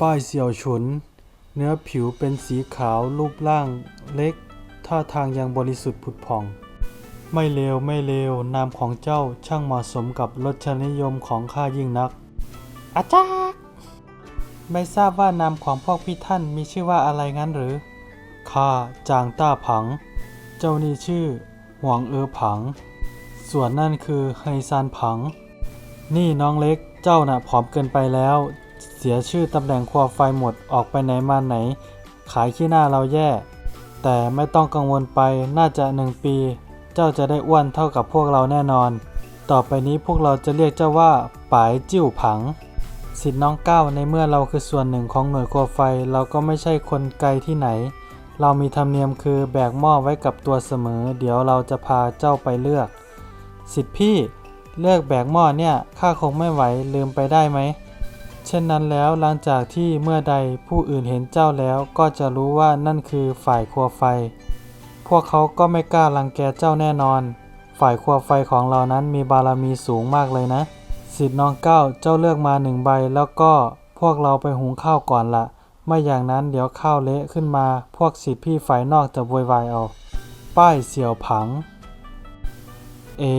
ป้ายเสี่ยวฉุน เนื้อผิวเป็นสีขาวรูปร่างเล็ก ท่าทางยังบริสุทธิ์ผุดผ่อง ไม่เลวไม่เลวนามของเจ้าช่างเหมาะสมกับรสนิยมของข้ายิ่งนัก อาจารย์ไม่ทราบว่านามของพวกพี่ท่านมีชื่อว่าอะไรงั้นหรือ ข้าจางต้าผัง เจ้านี่ชื่อหวงเออผัง ส่วนนั่นคือไฮซานผัง นี่น้องเล็ก เจ้าน่ะผอมเกินไปแล้ว เสียชื่อตำแหน่งครัวไฟหมดออกไปไหนมาไหน ขายขี้หน้าเราแย่ แต่ไม่ต้องกังวลไปน่าจะหนึ่งปี เจ้าจะได้อ้วนเท่ากับพวกเราแน่นอน ต่อไปนี้พวกเราจะเรียกเจ้าว่าป๋ายจิ้วผัง สิทธิ์น้องก้าวในเมื่อเราคือส่วนหนึ่งของหน่วยครัวไฟเราก็ไม่ใช่คนไกลที่ไหน เรามีธรรมเนียมคือแบกหม้อไว้กับตัวเสมอ เดี๋ยวเราจะพาเจ้าไปเลือก สิทธิ์พี่เลือกแบกหม้อเนี่ยข้าคงไม่ไหวลืมไปได้ไหม เช่นนั้นแล้วหลังจากที่เมื่อใดผู้อื่นเห็นเจ้าแล้วก็จะรู้ว่านั่นคือฝ่ายครัวไฟ พวกเขาก็ไม่กล้ารังแกเจ้าแน่นอน ฝ่ายครัวไฟของเรานั้นมีบารมีสูงมากเลยนะสิทธิ์น้องเก้าเจ้าเลือกมาหนึ่งใบ แล้วก็พวกเราไปหุงข้าวก่อนละไม่อย่างนั้นเดี๋ยวข้าวเละขึ้นมา พวกสิทธิ์พี่ฝ่ายนอกจะโวยวายเอา ป้ายเสี่ยวผัง เอ๋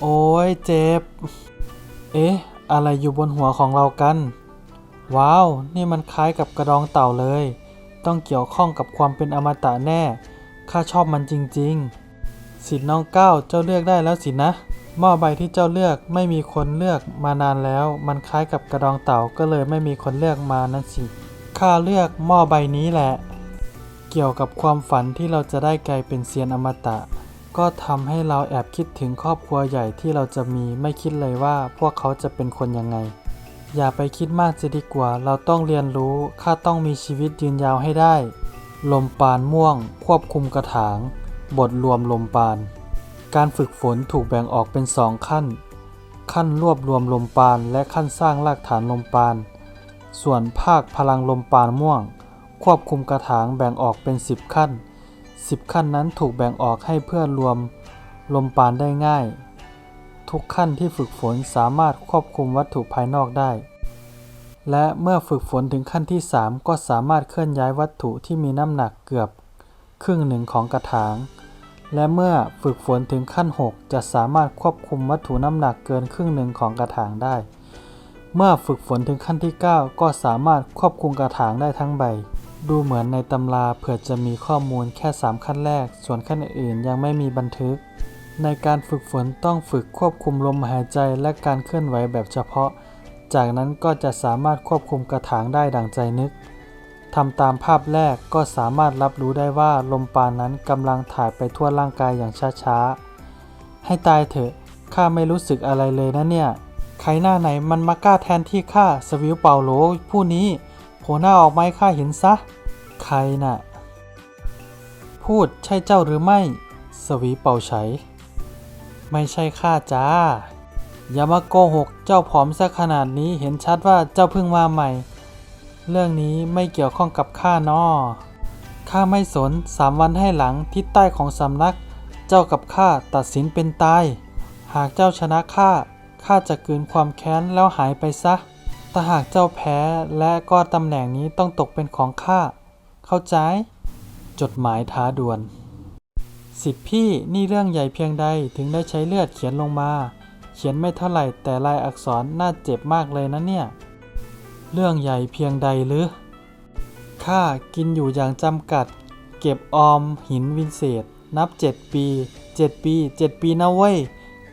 โอ้ยเจ็บ เอ๊ะ อะไรอยู่บนหัวของเรากัน ว้าว นี่มันคล้ายกับกระดองเต่าเลย ต้องเกี่ยวข้องกับความเป็นอมตะแน่ ข้าชอบมันจริง ๆ สิน้องเก้าเจ้าเลือกได้แล้วสินะ หม้อใบที่เจ้าเลือกไม่มีคนเลือกมานานแล้ว มันคล้ายกับกระดองเต่าก็เลยไม่มีคนเลือกมานั่นสิ ข้าเลือกหม้อใบนี้แหละ เกี่ยวกับความฝันที่เราจะได้กลายเป็นเซียนอมตะ ก็ทำให้เราแอบคิดถึงครอบครัวใหญ่ที่เราจะมีไม่คิดเลยว่าพวกเขาจะเป็นคนยังไง อย่าไปคิดมากจะดีกว่า เราต้องเรียนรู้ข้าต้องมีชีวิตยืนยาวให้ได้ ลมปานม่วง ควบคุมกระถาง บทรวมลมปาน การฝึกฝนถูกแบ่งออกเป็นสองขั้น ขั้นรวบรวมลมปานและขั้นสร้างรากฐานลมปาน ส่วนภาคพลังลมปานม่วง ควบคุมกระถางแบ่งออกเป็น 10 ขั้น 10 ขั้นนั้นถูกแบ่งออกให้เพื่อรวมลมปานได้ง่าย ทุกขั้นที่ฝึกฝนสามารถควบคุมวัตถุภายนอกได้ และเมื่อฝึกฝนถึงขั้นที่ 3 ก็สามารถเคลื่อนย้ายวัตถุที่มีน้ำหนักเกือบครึ่งหนึ่งของกระถาง และเมื่อฝึกฝนถึงขั้น 6 จะสามารถควบคุมวัตถุน้ำหนักเกินครึ่งหนึ่งของกระถางได้ เมื่อฝึกฝนถึงขั้นที่ 9 ก็สามารถควบคุมกระถางได้ทั้งใบ ดูเหมือนในตำราเผื่อจะมีข้อมูลแค่ 3 ขั้นแรก ส่วนขั้นอื่นยังไม่มีบันทึก ในการฝึกฝนต้องฝึกควบคุมลมหายใจและการเคลื่อนไหวแบบเฉพาะ จากนั้นก็จะสามารถควบคุมกระถางได้ดังใจนึกทำตามภาพแรกก็สามารถรับรู้ได้ว่าลมปานนั้นกำลังถ่ายไปทั่วร่างกายอย่างช้าๆ ให้ตายเถอะข้าไม่รู้สึกอะไรเลยนะเนี่ย ใครหน้าไหนมันมากล้าแทนที่ข้าสวิวเป่าโหลผู้นี้ ล่หน้าออกมาให้ข้าเห็นซะ ใครน่ะ พูดใช่เจ้าหรือไม่ สวีเป่าไฉไม่ใช่ข้าจ้า อย่ามาโกหกเจ้าผอมซะขนาดนี้เห็นชัดว่าเจ้าเพิ่งมาใหม่ เรื่องนี้ไม่เกี่ยวข้องกับข้านอข้าไม่สนสามวันให้หลังทิศใต้ของสำนัก เจ้ากับข้าตัดสินเป็นตาย หากเจ้าชนะข้าข้าจะกลืนความแค้นแล้วหายไปซะ ถ้าหากเจ้าแพ้และก็ตำแหน่งนี้ต้องตกเป็นของข้า เข้าใจ จดหมายท้าดวล สิทธิพี่นี่เรื่องใหญ่เพียงใดถึงได้ใช้เลือดเขียนลงมา เขียนไม่เท่าไหร่แต่ลายอักษรน่าเจ็บมากเลยนะเนี่ย เรื่องใหญ่เพียงใดหรือ ข้ากินอยู่อย่างจำกัด เก็บออมหินวินเศษ นับ 7 ปี 7 ปี 7 ปีนะเว้ย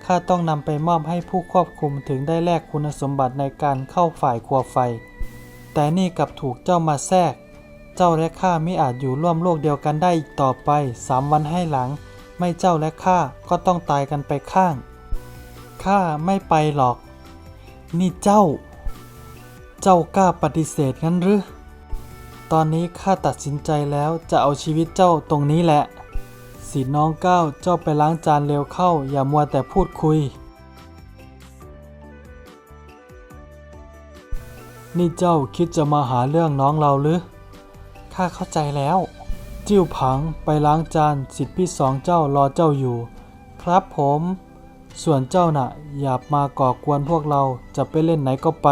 ข้าต้องนำไปมอบให้ผู้ควบคุมถึงได้แลกคุณสมบัติในการเข้าฝ่ายครัวไฟ แต่นี่กลับถูกเจ้ามาแทรก เจ้าและข้าไม่อาจอยู่ร่วมโลกเดียวกันได้อีกต่อไปสามวันให้หลัง ไม่เจ้าและข้าก็ต้องตายกันไปข้าง ข้าไม่ไปหรอก นี่เจ้า เจ้ากล้าปฏิเสธงั้นหรือ ตอนนี้ข้าตัดสินใจแล้วจะเอาชีวิตเจ้าตรงนี้แหละ สิน้องก้าวเจ้าไปล้างจานเร็วเข้า อย่ามัวแต่พูดคุย นี่เจ้าคิดจะมาหาเรื่องน้องเราหรือข้าเข้าใจแล้ว จิ้วผังไปล้างจานสิทธิพี่สองเจ้ารอเจ้าอยู่ ครับผม ส่วนเจ้าน่ะ อย่ามาก่อกวนพวกเราจะไปเล่นไหนก็ไป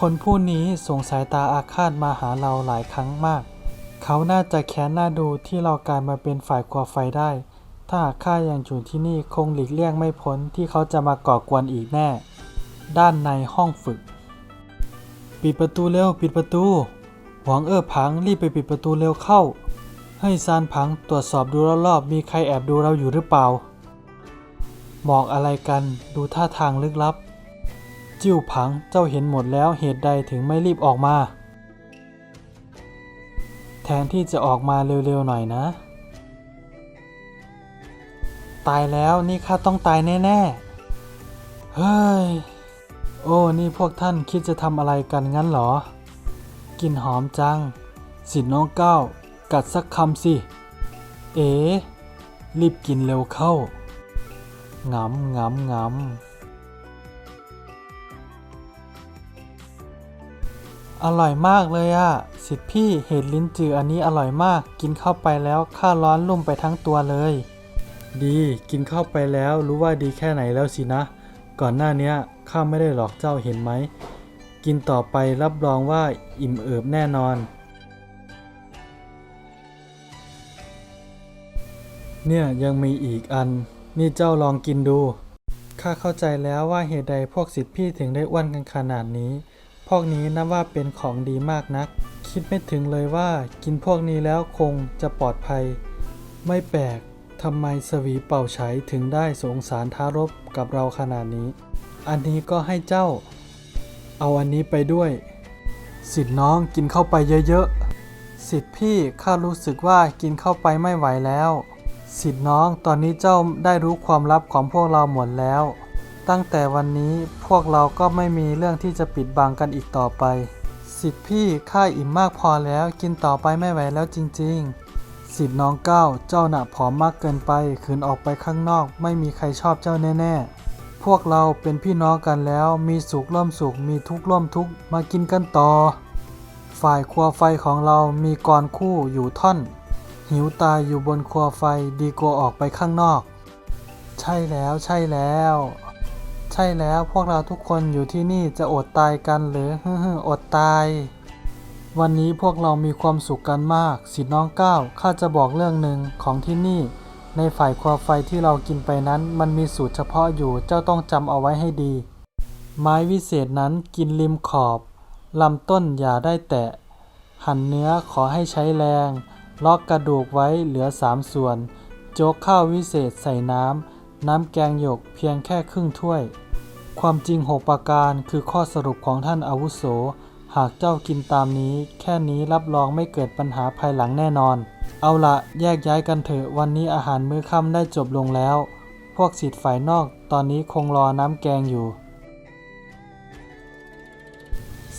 คนผู้นี้ส่งสายตาอาฆาตมาหาเราหลายครั้งมาก เขาน่าจะแค้นหน้าดูที่เรากลายมาเป็นฝ่ายก่อไฟได้ ถ้าหากข้ายังอยู่ที่นี่คงหลีกเลี่ยงไม่พ้นที่เขาจะมาก่อกวนอีกแน่ ด้านในห้องฝึก ปิดประตูเร็วปิดประตู หวังเอ้อผังรีบไปปิดประตูเร็วเข้า ให้ซานผังตรวจสอบดูรอบๆมีใครแอบดูเราอยู่หรือเปล่าบอกอะไรกันดูท่าทางลึกลับ จิ้วผังเจ้าเห็นหมดแล้วเหตุใดถึงไม่รีบออกมา แทนที่จะออกมาเร็วๆหน่อยนะ ตายแล้วนี่ข้าต้องตายแน่ๆ เฮ้ย โอ้ นี่พวกท่านคิดจะทำอะไรกันงั้นเหรอ กินหอมจัง สิน้องก้าวกัดสักคำสิ เอ๋รีบกินเร็วเข้างำงำงำ อร่อยมากเลยอะสิทธิ์พี่เห็ดลิ้นจืออันนี้อร่อยมากกินเข้าไปแล้วข้าร้อนลุ่มไปทั้งตัวเลย ดีกินเข้าไปแล้วรู้ว่าดีแค่ไหนแล้วสินะ ก่อนหน้านี้ข้าไม่ได้หลอกเจ้าเห็นไหม กินต่อไปรับรองว่าอิ่มเอิบแน่นอน เนี่ยยังมีอีกอัน นี่เจ้าลองกินดูข้าเข้าใจแล้วว่าเหตุใดพวกสิทธิพี่ถึงได้อ้วนกันขนาดนี้ พวกนี้นับว่าเป็นของดีมากนัก คิดไม่ถึงเลยว่ากินพวกนี้แล้วคงจะปลอดภัย ไม่แปลกทำไมสวีเป่าใช้ถึงได้สงสารทารบกับเราขนาดนี้ อันนี้ก็ให้เจ้า เอาอันนี้ไปด้วย สิทธิ์น้องกินเข้าไปเยอะๆ สิทธิ์พี่ข้ารู้สึกว่ากินเข้าไปไม่ไหวแล้ว สิทธิ์น้องตอนนี้เจ้าได้รู้ความลับของพวกเราหมดแล้ว ตั้งแต่วันนี้พวกเราก็ไม่มีเรื่องที่จะปิดบังกันอีกต่อไป สิทธิพี่ข้าอิ่มมากพอแล้วกินต่อไปไม่ไหวแล้วจริง ๆ สิทธิน้องเก้าเจ้าหนะผอมมากเกินไปขืนออกไปข้างนอก ไม่มีใครชอบเจ้าแน่ๆ พวกเราเป็นพี่น้องกันแล้ว มีสุขร่วมสุขมีทุกข์ร่วมทุกข์มากินกันต่อ ฝ่ายครัวไฟของเรามีกรคู่อยู่ท่อน หิวตายอยู่บนครัวไฟดีกว่าออกไปข้างนอก ใช่แล้วใช่แล้ว ใช่แล้วพวกเราทุกคนอยู่ที่นี่จะอดตายกันหรือฮึ่อดตาย วันนี้พวกเรามีความสุขกันมากสิน้องก้าวข้าจะบอกเรื่องหนึ่งของที่นี่ ในฝ่ายครัวไฟที่เรากินไปนั้น มันมีสูตรเฉพาะอยู่เจ้าต้องจำเอาไว้ให้ดี ไม้วิเศษนั้นกินริมขอบลำต้นอย่าได้แตะ หั่นเนื้อขอให้ใช้แรง ล็อกกระดูกไว้เหลือสามส่วน โจ๊กข้าววิเศษใส่น้ำ น้ำแกงหยกเพียงแค่ครึ่งถ้วย ความจริงหกประการคือข้อสรุปของท่านอาวุโส หากเจ้ากินตามนี้ แค่นี้รับรองไม่เกิดปัญหาภายหลังแน่นอน เอาละแยกย้ายกันเถอะวันนี้อาหารมื้อค่ำได้จบลงแล้ว พวกสิทธิ์ฝ่ายนอกตอนนี้คงรอน้ำแกงอยู่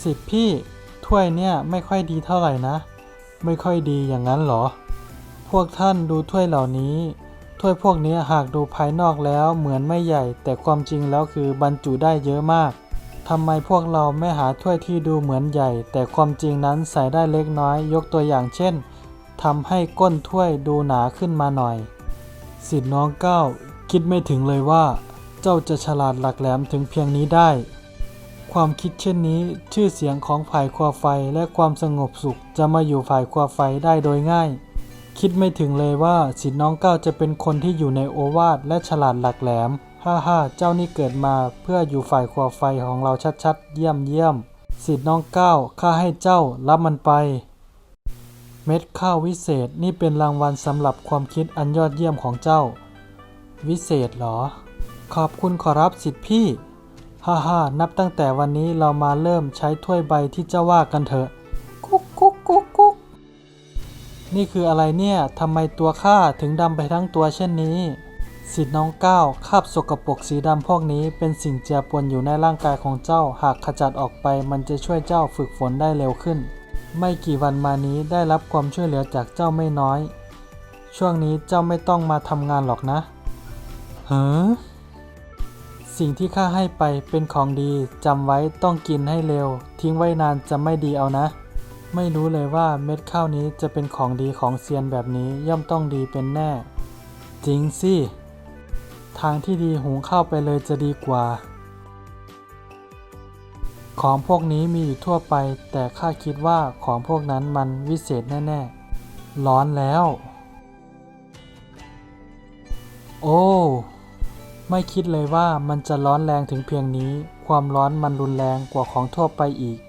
สิทธิ์พี่ถ้วยเนี่ยไม่ค่อยดีเท่าไหร่นะ ไม่ค่อยดีอย่างนั้นหรอ พวกท่านดูถ้วยเหล่านี้ ถ้วยพวกนี้หากดูภายนอกแล้วเหมือนไม่ใหญ่ แต่ความจริงแล้วคือบรรจุได้เยอะมากทำไมพวกเราไม่หาถ้วยที่ดูเหมือนใหญ่ แต่ความจริงนั้นใส่ได้เล็กน้อย ยกตัวอย่างเช่นทำให้ก้นถ้วยดูหนาขึ้นมาหน่อยสิทธิ์น้องเก้าคิดไม่ถึงเลยว่า เจ้าจะฉลาดหลักแหลมถึงเพียงนี้ได้ ความคิดเช่นนี้ชื่อเสียงของฝ่ายครัวไฟและความสงบสุขจะมาอยู่ฝ่ายครัวไฟได้โดยง่าย คิดไม่ถึงเลยว่าสิทธิ์น้องเก้าจะเป็นคนที่อยู่ในโอวาทและฉลาดหลักแหลม ฮ่าฮ่าเจ้านี่เกิดมาเพื่ออยู่ฝ่ายครัวไฟของเราชัดๆ เยี่ยมเยี่ยม สิทธิ์น้องเก้าข้าให้เจ้ารับมันไป เม็ดข้าววิเศษนี่เป็นรางวัลสำหรับความคิดอันยอดเยี่ยมของเจ้า วิเศษเหรอ ขอบคุณขอรับสิทธิพี่ ฮ่าฮ่านับตั้งแต่วันนี้เรามาเริ่มใช้ถ้วยใบที่เจ้าว่ากันเถอะ นี่คืออะไรเนี่ยทำไมตัวข้าถึงดำไปทั้งตัวเช่นนี้ สิทธิ์น้องก้าวคราบสกปรกสีดำพวกนี้เป็นสิ่งเจือปนอยู่ในร่างกายของเจ้า หากขจัดออกไปมันจะช่วยเจ้าฝึกฝนได้เร็วขึ้น ไม่กี่วันมานี้ได้รับความช่วยเหลือจากเจ้าไม่น้อย ช่วงนี้เจ้าไม่ต้องมาทำงานหรอกนะเฮ้อสิ่งที่ข้าให้ไปเป็นของดีจำไว้ต้องกินให้เร็ว ทิ้งไว้นานจะไม่ดีเอานะ ไม่รู้เลยว่าเม็ดข้าวนี้จะเป็นของดีของเซียนแบบนี้ย่อมต้องดีเป็นแน่ จริงสิ ทางที่ดีหุงข้าวไปเลยจะดีกว่า ของพวกนี้มีอยู่ทั่วไป แต่ข้าคิดว่าของพวกนั้นมันวิเศษแน่ๆ ร้อนแล้ว โอ้ไม่คิดเลยว่ามันจะร้อนแรงถึงเพียงนี้ ความร้อนมันรุนแรงกว่าของทั่วไปอีก